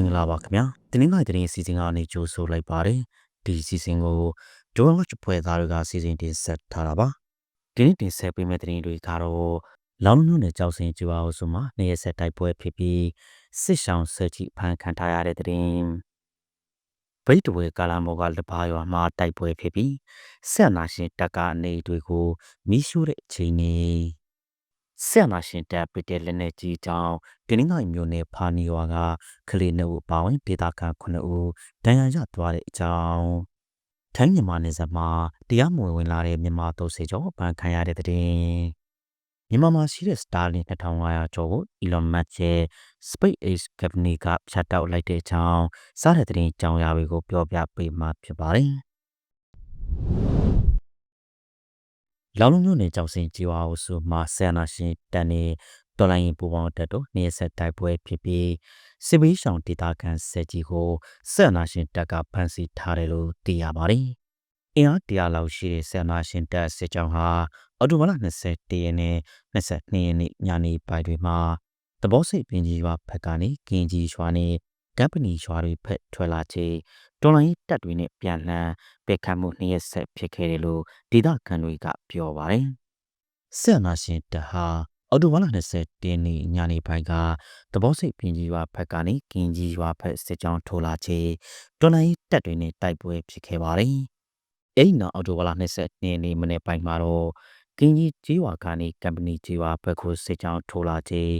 မင်္ဂလာပါခင်ဗျာတင်းငိုင်တင်းအစီအစဉ်ကနေကြိုဆိုလိုက်ပါတယ်ဒီအစီအစဉ်ကိုဒိုဝမ်ချဖွဲ့သားတွေကစီစဉ်တင်ဆက်ထားတာပါဒီနေ့တင်ဆက်ပေးမယ့်တင်းတွေကတော့လောင်းလုံးနဲ့ကြောက်စင်ကျွားအောင်ဆိုမှနေရဆက်တိုက်ပွဲဖြစ်ပြီးစစ်ဆောင်ဆက်ကြီးဖန်ခံထားရတဲ့တင်းဗိတ်တဝဲကာလာမောကလပါရွာမှာတိုက်ပွဲဖြစ်ပြီးဆက်နာရှင်တက်ကနေတွေကိုမီးရှို့တဲ့အချိန်นี้ ဆက်နာရှင်တပ်ပစ်တဲ့လက်နက်ကြီးကြောင့်တင်းငိုင်မျိုးနဲ့ဖာနီရွာကကလေးနှုတ်အပါဝင်ဒေတာခ9ဦးဒဏ်ရာရသွားတဲ့အကြောင်းထိုင်းမြန်မာနယ်စပ်မှာတရားမဝင်ဝင်လာတဲ့မြန်မာတုပ်စေကျော်ဗန်ခံရတဲ့တဲ့မြန်မာမှာရှိတဲ့ Starlink 2500ကျော်ကို Elon Musk ရဲ့ SpaceX Company ကဖြတ်တောက်လိုက်တဲ့အကြောင်းစားတဲ့တဲ့ကြောင်းရာတွေကိုပြောပြပေးမှာဖြစ်ပါတယ် လောင်လုံးမျိုးနဲ့ကြောက်စင်ကြည်ဝါအဆိုမှာဆန္ဒရှင်တန်နေတော်လိုင်းပူပေါင်းတက်တို့နေဆက်တိုက်ပွဲဖြစ်ပြီးစစ်ဘေးရှောင်ဒေသခံဆက်ကြီးကိုဆန္ဒရှင်တက်ကဖမ်းဆီးထားတယ်လို့သိရပါတယ်။အင်အားတရားလောက်ရှိတဲ့ဆန္ဒရှင်တက်စစ်ကြောင်းဟာအော်တိုဘာလ21ရက်နေ့22ရက်နေ့ညနေပိုင်းတွေမှာတဘောစိတ်ပင်ကြီးရွာဘက်ကနေကင်းကြီးရွာနဲ့ ကမ်ပဏီရွာတွေဖက်ထွက်လာချိန်တော်လိုင်းတက်တွေနဲ့ပြန်လှန်ပေခတ်မှုနှစ်ရက်ဆက်ဖြစ်ခဲ့တယ်လို့ဒေသခံတွေကပြောပါတယ်။ဆက်နာရှင်တဟာအော်တိုဘာလ20တင်းနေ့ညနေပိုင်းကတဘောစိတ်ပင်ကြီးရွာဘက်ကနေကင်းကြီးရွာဘက်စစ်ကြောင်းထိုးလာချိန်တော်လိုင်းတက်တွေနဲ့တိုက်ပွဲဖြစ်ခဲ့ပါတယ်။အဲ့ဒီနောက်အော်တိုဘာလ20နေ့နေ့မနေ့ပိုင်းမှာတော့ကင်းကြီးကြီးရွာကနေကမ်ပဏီကြီးရွာဘက်ကိုစစ်ကြောင်းထိုးလာချိန်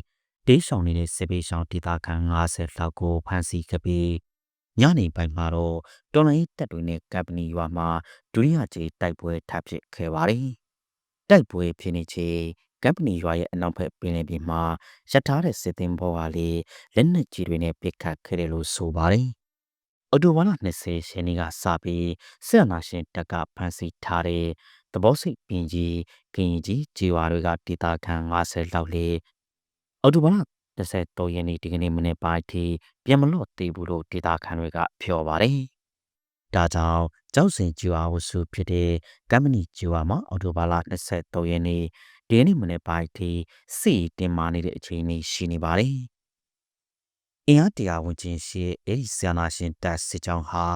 ဒေးဆောင်နေတဲ့စစ်ပေးဆောင်ဒေသခံ50လောက်ကိုဖမ်းဆီးခဲ့ပြီးညနေပိုင်းမှာတော့တော်လိုင်းတပ်တွေနဲ့ကမ်ပဏီရွာမှာဒုတိယကြိမ်တိုက်ပွဲထပ်ဖြစ်ခဲ့ပါတယ်။တိုက်ပွဲဖြစ်နေချိန်ကမ်ပဏီရွာရဲ့အနောက်ဘက်ပင်လယ်ပြင်မှာရထားတဲ့စစ်သည်ဘောဟာလေလက်နက်ကြီးတွေနဲ့ပစ်ခတ်ခဲ့တယ်လို့ဆိုပါတယ်။အော်တိုဘာလ20ရက်နေ့ကစပြီးစစ်အာဏာရှင်တပ်ကဖမ်းဆီးထားတဲ့သဘောစိတ်ပင်ကြီးကင်ကြီးဂျီဝါတွေကဒေတာခန်50လောက်လေ အော်တိုဘာလ23ရက်နေ့ဒီကနေ့မနေ့ပိုင်းထိပြန်မလို့သေးဘူးလို့ဒေတာခန်တွေကပြောပါတယ်။ဒါကြောင့်ကြောက်စင်ဂျီဝါဝစုဖြစ်တဲ့ကမ်ပဏီဂျီဝါမှာအော်တိုဘာလ23ရက်နေ့ဒီကနေ့မနေ့ပိုင်းထိစီတင်မာနေတဲ့အခြေအနေရှိနေပါတယ်။အင်အားတရားဝင်ချင်းရှိအဲ့ဒီဆီယနာရှင်တက်စစ်ကြောင်းဟာ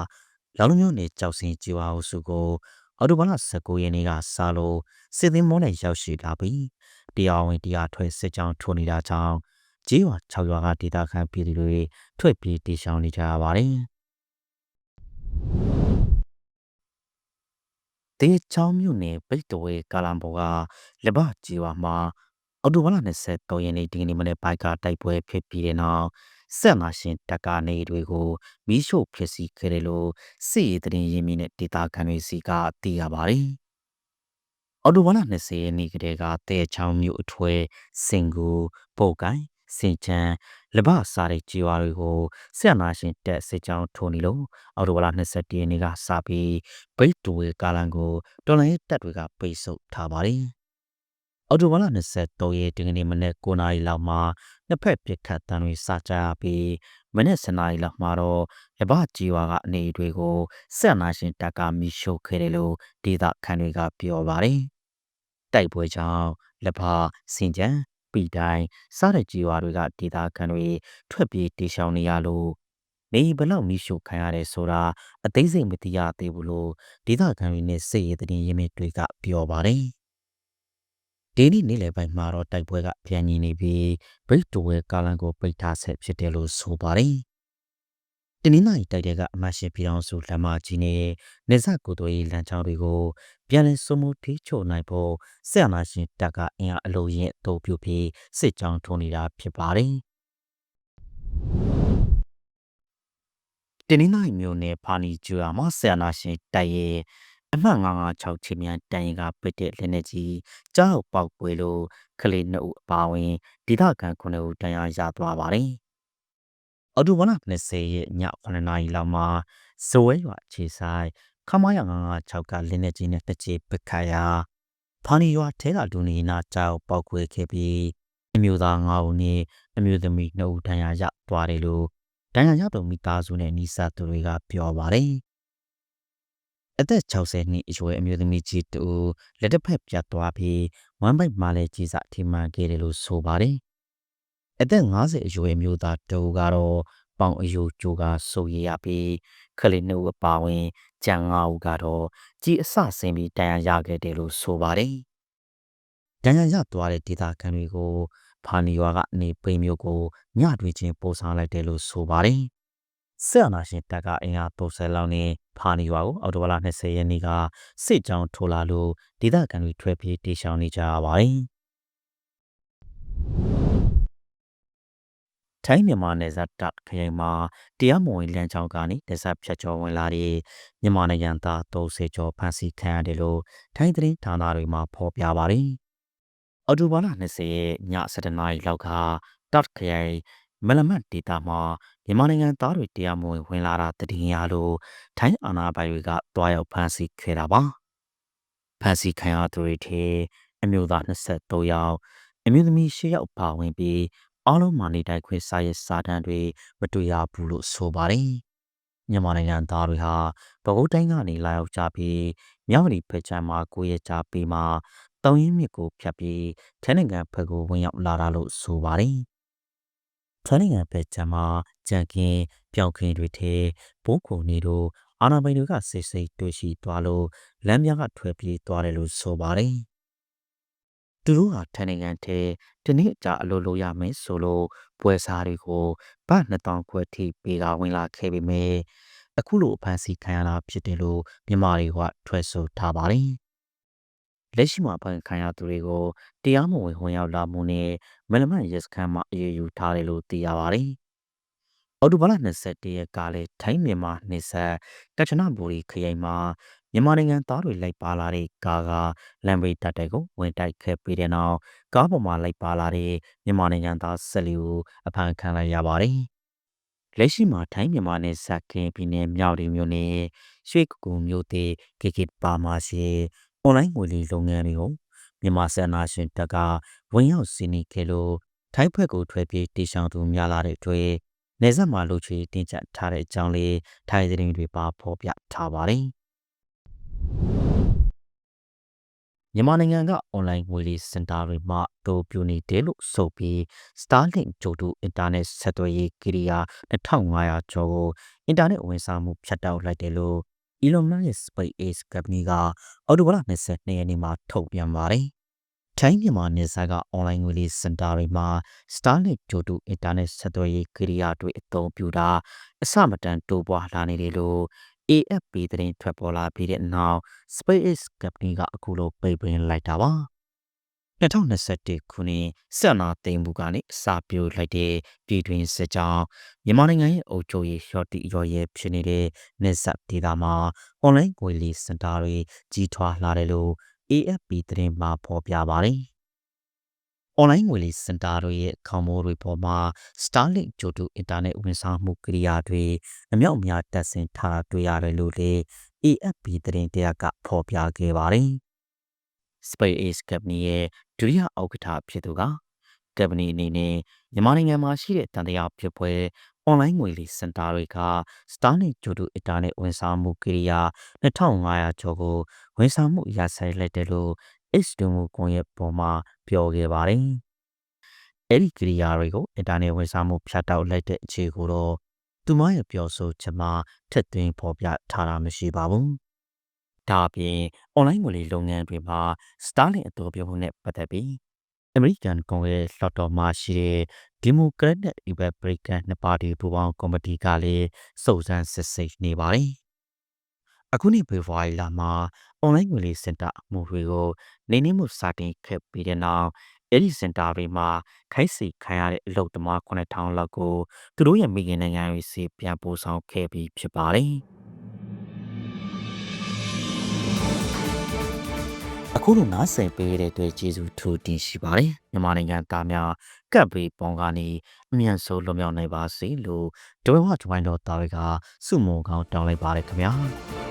လောင်လုံးမျိုးနဲ့ကြောက်စင်ဂျီဝါဝစုကိုအော်တိုဘာလ19ရက်နေ့ကစလို့စစ်သင်းမောနဲ့ရောက်ရှိလာပြီး တရားဝင်တရားထွက်စစ်ကြောင်းထိုးနေတာကြောင့်ကြေးရွာ6ရွာကဒေသခံပြည်သူတွေထွက်ပြေးတေရှောင်နေကြရပါတယ်။တေချောင်းမြို့နယ်ပိတ်တဝဲကာလံဘောကလက်ဘကြေးရွာမှာအော်တိုဘာလ23ရက်နေ့ဒီကနေ့မနေ့ပိုင်းကတိုက်ပွဲဖြစ်ပြီးတဲ့နောက်ဆက်နာရှင်တက္ကနေတွေကိုမီးရှို့ဖြစ်စီခဲ့တယ်လို့စစ်ရေးတရင်ရင်းမြစ်နဲ့ဒေတာခံတွေစီကသိရပါတယ်။ အော်တိုဘာလ20ရက်နေ့ကတည်းကတဲချောင်းမြို့အထွဲစင်ကူပုတ်ကိုင်းစင်ချန်လဘစားတဲ့ကြေးဝါတွေကိုဆက်နာရှင်တက်စစ်ကြောင်းထိုးနေလို့အော်တိုဘာလ21ရက်နေ့ကစပြီးဘိတ်တူဝေကာလန်ကိုတော်လိုင်းတက်တွေကပိတ်ဆို့ထားပါတယ်။အော်တိုဘာလ23ရက်ဒီကနေ့မနေ့9နာရီလောက်မှာနှစ်ဖက်ပစ်ခတ်တံတွေစကြရပြီးမနေ့7နာရီလောက်မှာတော့ရပကြီးဝါကအနေတွေကိုဆက်နာရှင်တပ်ကမိရှုခဲ့တယ်လို့ဒေသခံတွေကပြောပါတယ်။ တိုက်ပွဲကြောင့်လက်ဖစင်ကြံပီတိုင်းစားတဲ့ကြီးဝါတွေကဒေသခံတွေထွက်ပြေးတေရှောင်နေရလို့နေဘလောက်မိရှုခံရတယ်ဆိုတာအသေးစိတ်မသိရသေးဘူးလို့ဒေသခံတွေနဲ့စစ်ရေးသတင်းရင်းမြစ်တွေကပြောပါတယ်။ဒီနေ့နေ့လယ်ပိုင်းမှာတော့တိုက်ပွဲကပြန်ညီနေပြီးဘရိတ်တိုဝဲကာလန်ကိုပိတ်ထားဆက်ဖြစ်တယ်လို့ဆိုပါတယ်။ တနင်္လာရီတိုက်တဲ့ကအမတ်ရှင်ပြည်အောင်စုလက်မကြီးနဲ့နေဆက်ကိုတို့ရေးလမ်းကြောင်းတွေကိုပြန်လည်စုံမှုထိချိုနိုင်ဖို့ဆက်အမတ်ရှင်တပ်ကအင်အားအလုံးရင်အုပ်ပြုပြီးစစ်ကြောင်းထုံနေတာဖြစ်ပါတယ်။တနင်္လာရီမြို့နယ်ဖာနီကျွာမှာဆက်အနာရှင်တိုက်ရဲ့အမှတ်956ချင်းမြန်တန်ရင်ကပစ်တဲ့လက်နက်ကြီးကြောက်ပေါက်ပွေလို့ကလေးနှစ်ဦးအပါဝင်ဒေသခံ9ဦးတန်ရာရသွားပါတယ်။ အော်တိုဘာလ20ရက်ည9နာရီလောက်မှာဇဝဲရွာခြေဆိုင်ခမရ956ကလက်နက်ကြီးနဲ့တစ်ချေပခါရဖာနီရွာထဲကလူနေနာကြောက်ပေါက်ကွဲခဲ့ပြီးအမျိုးသား9ဦးနဲ့အမျိုးသမီး2ဦးတန်ရာရသွားတယ်လို့တန်ရာရတော်မိသားစုနဲ့နီးစပ်သူတွေကပြောပါတယ်။အသက်60နှစ်အရွယ်အမျိုးသမီးကြီးတူလက်တစ်ဖက်ပြတ်သွားပြီးဝမ်းပိုက်မှလည်းကြီးစားထိမှန်ခဲ့တယ်လို့ဆိုပါတယ်။ အသက်50အရွယ်မျိုးသားတူကတော့ပေါင်အယိုကျိုးကဆိုရရပြီးခလေးနှစ်ဦးအပါဝင်ကြံ၅ဦးကတော့ကြီးအဆဆင်းပြီးတန်ရာရခဲ့တယ်လို့ဆိုပါတယ်။တန်ရာရသွားတဲ့ဒေသခံတွေကိုဖာနီရွာကနေပိန်မျိုးကိုညတွေချင်းပို့ဆောင်လိုက်တယ်လို့ဆိုပါတယ်။ဆက်အနာရှင်တပ်ကအင်အား30လောက်နဲ့ဖာနီရွာကိုအော်တိုဝါလာ20ရက်နေ့ကစစ်ကြောင်းထိုးလာလို့ဒေသခံတွေထွက်ပြေးတေရှောင်နေကြရပါတယ်။ ထိုင်းမြန်မာနယ်စပ်တပ်ခရိုင်မှာတရားမဝင်လမ်းကြောင်းကနေနယ်စပ်ဖြတ်ကျော်ဝင်လာတဲ့မြန်မာနိုင်ငံသား30ကျော်ဖမ်းဆီးခံရတယ်လို့ထိုင်းသတင်းဌာနတွေမှာဖော်ပြပါတယ်။အော်တိုဘာလ20ရက်ည7:00နာရီလောက်ကတပ်ခရိုင်မလမတ်ဒေတာမှာမြန်မာနိုင်ငံသားတွေတရားမဝင်ဝင်လာတာတည်င်းရလို့ထိုင်းအာဏာပိုင်တွေကတွားရောက်ဖမ်းဆီးခဲ့တာပါ။ဖမ်းဆီးခံရသူတွေထဲအမျိုးသား23ယောက်အမျိုးသမီး10ယောက်ပါဝင်ပြီး အားလုံးမာနေတိုက်ခွင့်စာရေးစာတမ်းတွေမတွေ့ရဘူးလို့ဆိုပါတယ်။မြန်မာနိုင်ငံသားတွေဟာပဲခူးတိုင်းကနေလာရောက်ကြပြီးမြောက်ရီဖက်ချမ်းမှာကိုရကြပြီးမှတောင်ရင်မြစ်ကိုဖြတ်ပြီးထိုင်းနိုင်ငံဘက်ကိုဝင်ရောက်လာတာလို့ဆိုပါတယ်။ထိုင်းနိုင်ငံဘက်ချမ်းမှာကြံကင်းပြောင်ခင်းတွေထဲဘိုးခုံနေတို့အာနာပိုင်တွေကစိတ်စိတ်တွေ့ရှိသွားလို့လမ်းများကထွက်ပြေးသွားတယ်လို့ဆိုပါတယ်။ သူတို့ဟာထိုင်းနိုင်ငံထဲတနေ့အကြာအလုပ်လုပ်ရမယ်ဆိုလို့ပွဲစားတွေကိုဘတ်2000ခွဲထိပေးကဝင်လာခဲ့ပေမဲ့အခုလိုအဖမ်းဆီးခံရတာဖြစ်တယ်လို့မြန်မာတွေကထွက်ဆိုထားပါတယ်။လက်ရှိမှာဖမ်းခံရသူတွေကိုတရားမဝင်ဝင်ရောက်လာမှုနဲ့မလမန်ရဲစခန်းမှာအရေးယူထားတယ်လို့သိရပါတယ်။အော်တိုဘာလ21ရက်ကလည်းထိုင်းမြန်မာနေဆက်ကချနဘူရီခရိုင်မှာ မြန်မာနိုင်ငံသားတွေလိုက်ပါလာတဲ့ကားကလမ်းဘေးတပ်တိုက်ကိုဝင်တိုက်ခဲ့ပြီးတဲ့နောက်ကားပေါ်မှာလိုက်ပါလာတဲ့မြန်မာနိုင်ငံသား၁၄ဦးအဖမ်းခံလိုက်ရပါတယ်။လက်ရှိမှာထိုင်းမြန်မာနယ်စပ်ကင်းပြည်နယ်မြောက်ရီမြို့နယ်ရွှေကူမြို့တေကေကေပါမာရှိအွန်လိုင်းငွေလိမ်လုပ်ငန်းတွေကိုမြန်မာစံနာရှင်တပ်ကဝင်ရောက်စီးနင်းခဲ့လို့ထိုင်းဘက်ကိုထွက်ပြေးတေရှောင်သူများလာတဲ့အတွက်နေဆက်မှာလူချီတင်ကျထားတဲ့အကြောင်းလေးထိုင်းသတင်းတွေပါဖော်ပြထားပါတယ်။ မြန်မာနိုင်ငံကအွန်လိုင်းငွေလိမ်စင်တာတွေမှာတိုးပြူနေတယ်လို့ဆိုပြီး Starlink ဂျိုတူအင်တာနက်ဆက်သွယ်ရေးကိရိယာ2500ကျော်ကိုအင်တာနက်ဝန်ဆောင်မှုဖြတ်တောက်လိုက်တယ်လို့ Elon Musk ရဲ့ SpaceX Company ကအော်တိုဘာလ22ရက်နေ့မှာထုတ်ပြန်ပါတယ်။ထိုင်းမြန်မာနယ်စပ်ကအွန်လိုင်းငွေလိမ်စင်တာတွေမှာ Starlink ဂျိုတူအင်တာနက်ဆက်သွယ်ရေးကိရိယာတွေအသုံးပြုတာအစမတန်တိုးပွားလာနေတယ်လို့ AFP သတင်းထွက်ပေါ်လာပြီးတဲ့နောက် SpaceX Company ကအခုလိုပိတ်ပင်လိုက်တာပါ2021ခုနှစ်ဆက်နာသိမ်းမှုကနေစပြိုလိုက်တဲ့ပြည်တွင်းစစ်ကြောင်းမြန်မာနိုင်ငံရဲ့အုပ်ချုပ်ရေးရှော့တီရော်ရဲဖြစ်နေတဲ့နေဆက်ဒေတာမှာအွန်လိုင်းငွေလီစင်တာတွေကြီးထွားလာတယ်လို့ AFP သတင်းမှာဖော်ပြပါတယ်။ online ငွေလိမ်စင်တာတို့ရဲ့ခေါင်းမိုးတွေပေါ်မှာ Starlink ကြိုတူအင်တာနက်ဝန်ဆောင်မှုကိရိယာတွေအမြောက်အများတပ်ဆင်ထားတွေ့ရတယ်လို့လည်း AFP သတင်းတရားကဖော်ပြခဲ့ပါတယ်။ SpaceX Company ရဲ့ဒုတိယဥက္ကဋ္ဌဖြစ်သူက Company အနေနဲ့မြန်မာနိုင်ငံမှာရှိတဲ့တန်တရားဖြစ်ပွဲ online ငွေလိမ်စင်တာတွေက Starlink ကြိုတူအင်တာနက်ဝန်ဆောင်မှုကိရိယာ2500ကျော်ကိုဝန်ဆောင်မှုရဆိုင်လိုက်တယ်လို့ X ဒုံမှုကွန်ရက်ပေါ်မှာပြောခဲ့ပါတယ်။အဲ့ဒီကိရိယာတွေကိုအင်တာနက်ဝန်ဆောင်မှုဖြတ်တောက်လိုက်တဲ့အခြေကိုတော့သူမရဲ့ပြောဆိုချက်မှာထက်သွင်းဖော်ပြထားတာမရှိပါဘူး။ဒါအပြင် online ငွေလိမ်လုပ်ငန်းတွေမှာ Starlink အတူပြုမှုနဲ့ပတ်သက်ပြီးအမေရိကန်ကွန်ဂရက်လွှတ်တော်မှာရှိတဲ့ဒီမိုကရက်နဲ့ရီပတ်ဘလစ်ကန်နှစ်ပါတီပူးပေါင်းကော်မတီကလည်းစုံစမ်းစစ်ဆေးနေပါတယ်။ အခုနှစ်ဖေဖော်ဝါရီလမှာ online ငွေလိမ်စင်တာအမှုတွေကိုနေနေမှုစတင်ခဲ့ပြီးတဲ့နောက်အဲ့ဒီစင်တာတွေမှာခိုက်စီခံရတဲ့အလုပ်သမား9000လောက်ကိုသူတို့ရဲ့မိခင်နိုင်ငံတွေစီပြန်ပို့ဆောင်ခဲ့ပြီးဖြစ်ပါတယ်။အခုလိုနားဆင်ပေးတဲ့အတွက်ကျေးဇူးထူးတင်ရှိပါတယ်မြန်မာနိုင်ငံသားများကပ်ဘေးပေါင်းကနေအမြန်ဆုံးလွတ်မြောက်နိုင်ပါစေလို့ဒဝဲဝဒဝိုင်းတော်သားတွေကစုမုံကောင်းတောင်းလိုက်ပါတယ်ခင်ဗျာ။